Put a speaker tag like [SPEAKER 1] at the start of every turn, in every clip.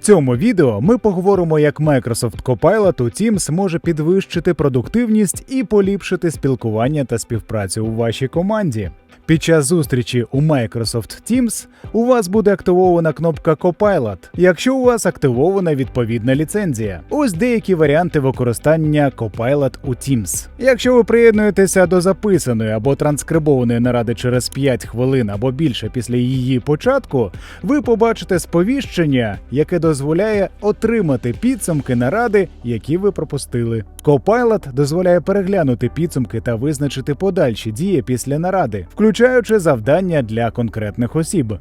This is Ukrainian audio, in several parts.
[SPEAKER 1] В цьому відео ми поговоримо, як Microsoft Copilot у Teams може підвищити продуктивність і поліпшити спілкування та співпрацю у вашій команді. Під час зустрічі у Microsoft Teams у вас буде активована кнопка Copilot, якщо у вас активована відповідна ліцензія. Ось деякі варіанти використання Copilot у Teams. Якщо ви приєднуєтеся до записаної або транскрибованої наради через 5 хвилин або більше після її початку, ви побачите сповіщення, яке дозволяє отримати підсумки наради, які ви пропустили. Copilot дозволяє переглянути підсумки та визначити подальші дії після наради, включаючи завдання для конкретних осіб.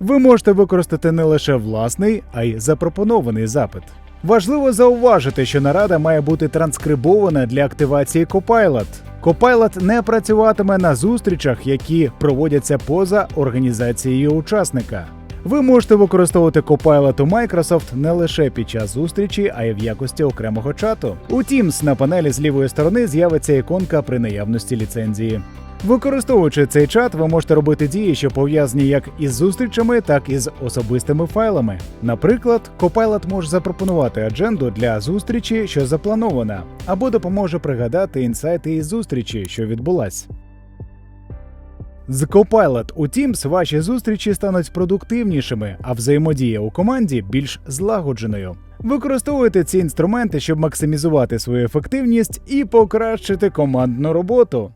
[SPEAKER 1] Ви можете використати не лише власний, а й запропонований запит. Важливо зауважити, що нарада має бути транскрибована для активації Copilot. Copilot не працюватиме на зустрічах, які проводяться поза організацією учасника. Ви можете використовувати Copilot у Microsoft не лише під час зустрічі, а й в якості окремого чату. У Teams на панелі з лівої сторони з'явиться іконка при наявності ліцензії. Використовуючи цей чат, ви можете робити дії, що пов'язані як із зустрічами, так і з особистими файлами. Наприклад, Copilot може запропонувати адженду для зустрічі, що запланована, або допоможе пригадати інсайти із зустрічі, що відбулась. З Copilot у Teams ваші зустрічі стануть продуктивнішими, а взаємодія у команді більш злагодженою. Використовуйте ці інструменти, щоб максимізувати свою ефективність і покращити командну роботу.